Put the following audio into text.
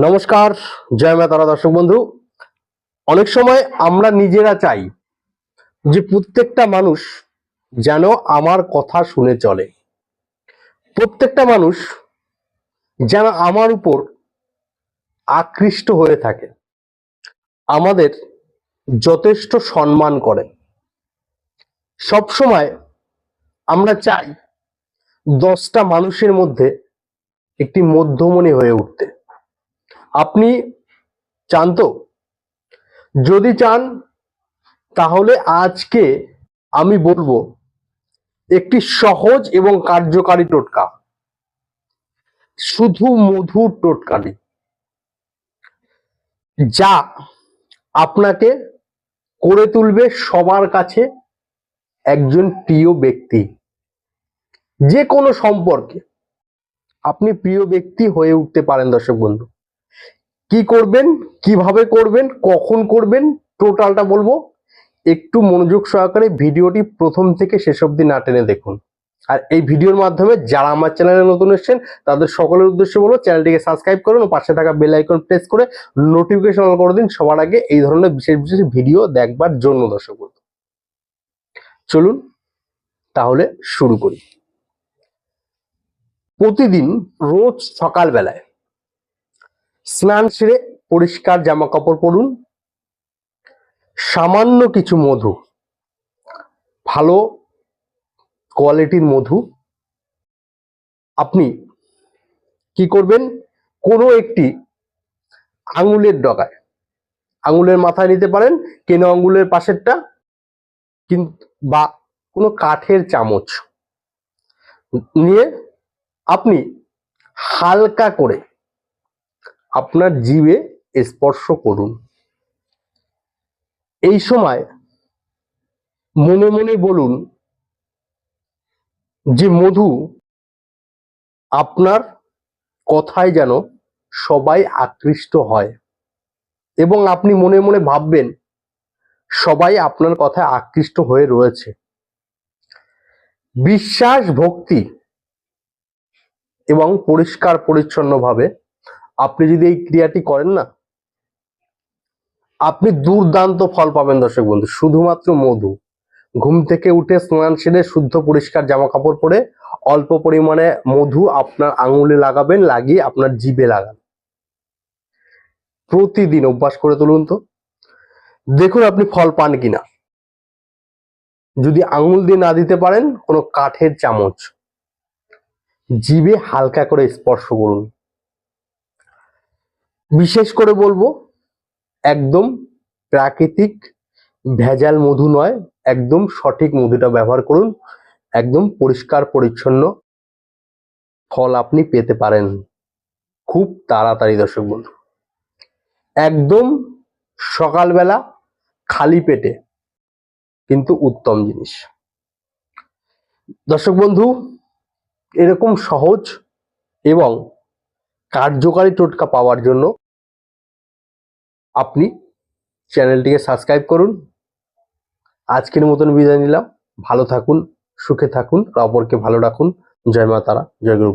নমস্কার, জয় মা তারা দর্শক বন্ধু। অনেক সময় আমরা নিজেরা চাই যে প্রত্যেকটা মানুষ যেন আমার কথা শুনে চলে। প্রত্যেকটা মানুষ যেন আমার উপর আকৃষ্ট হয়ে থাকে। আমাদের যথেষ্ট সম্মান করে। সব সময় আমরা চাই দশটা মানুষের মধ্যে একটি মধ্যমণি হয়ে উঠতে। আপনি চান তো? যদি চান, তাহলে আজকে আমি বলব, একটি সহজ এবং কার্যকারী টোটকা। শুধু মধুর টোটকারি যা আপনাকে করে তুলবে সবার কাছে একজন প্রিয় ব্যক্তি। যে কোনো সম্পর্কে। আপনি প্রিয় ব্যক্তি হয়ে উঠতে পারেন দর্শক বন্ধু। কি করবেন, কীভাবে করবেন, কখন করবেন, টোটালটা বলব। একটু মনোযোগ সহকারে ভিডিওটি প্রথম থেকে শেষ অবধি না টেনে দেখুন। আর এই ভিডিওর মাধ্যমে যারা আমার চ্যানেলে নতুন এসেছেন, তাদের সকলের উদ্দেশ্যে বলব, চ্যানেলটিকে সাবস্ক্রাইব করুন ও পাশে থাকা বেল আইকন প্রেস করে নোটিফিকেশন অন করে দিন। সবার আগে এই ধরনের বিশেষ বিশেষ ভিডিও দেখবার জন্য দর্শক চলুন তাহলে শুরু করি। প্রতিদিন রোজ সকালবেলায় স্নান সেরে পরিষ্কার জামা কাপড় পরুন। সামান্য কিছু মধু। ভালো কোয়ালিটির মধু। আপনি কি করবেন? কোনো একটি আঙুলের ডগায়। আঙুলের মাথায় নিতে পারেন, কেন আঙুলের পাশেরটা? কিন্তু বা কোনো কাঠের চামচ। নিয়ে আপনি হালকা করে আপনার জিভে স্পর্শ করুন। এই সময় মনে মনে বলুন যে, মধু, আপনার কথায় যেন সবাই আকৃষ্ট হয় এবং আপনি মনে মনে ভাববেন সবাই আপনার কথায় আকৃষ্ট হয়ে রয়েছে। বিশ্বাস, ভক্তি এবং পরিষ্কার, পরিচ্ছন্নভাবে আপনি যদি এই ক্রিয়াটি করেন না, আপনি দুর্দান্ত ফল পাবেন দর্শক বন্ধু। শুধুমাত্র মধু। ঘুম থেকে উঠে স্নান সেরে শুদ্ধ পরিষ্কার জামা কাপড় পরে অল্প পরিমাণে মধু আপনার আঙুলে লাগাবেন, লাগিয়ে আপনার জিভে লাগান প্রতিদিন অভ্যাস করে তুলুন তো। দেখুন আপনি ফল পান কিনা। যদি আঙুল দিয়ে না দিতে পারেন, কোনো কাঠের চামচ। জিভে হালকা করে স্পর্শ করুন। বিশেষ করে বলব, একদম প্রাকৃতিক ভেজাল মধু নয়, একদম সঠিক মধুটা ব্যবহার করুন, একদম পরিষ্কার পরিচ্ছন্ন ফল আপনি পেতে পারেন। খুব তাড়াতাড়ি দর্শক বন্ধু। একদম সকালবেলা খালি পেটে, কিন্তু উত্তম জিনিস। দর্শক বন্ধু, এরকম সহজ এবং কার্যকারী টোটকা পাওয়ার জন্য আপনি চ্যানেলটিকে সাবস্ক্রাইব করুন। আজকের মতন বিদায় নিলাম। ভালো থাকুন, সুখে থাকুন অপরকে ভালো রাখুন। জয় মা তারা, জয় গুরু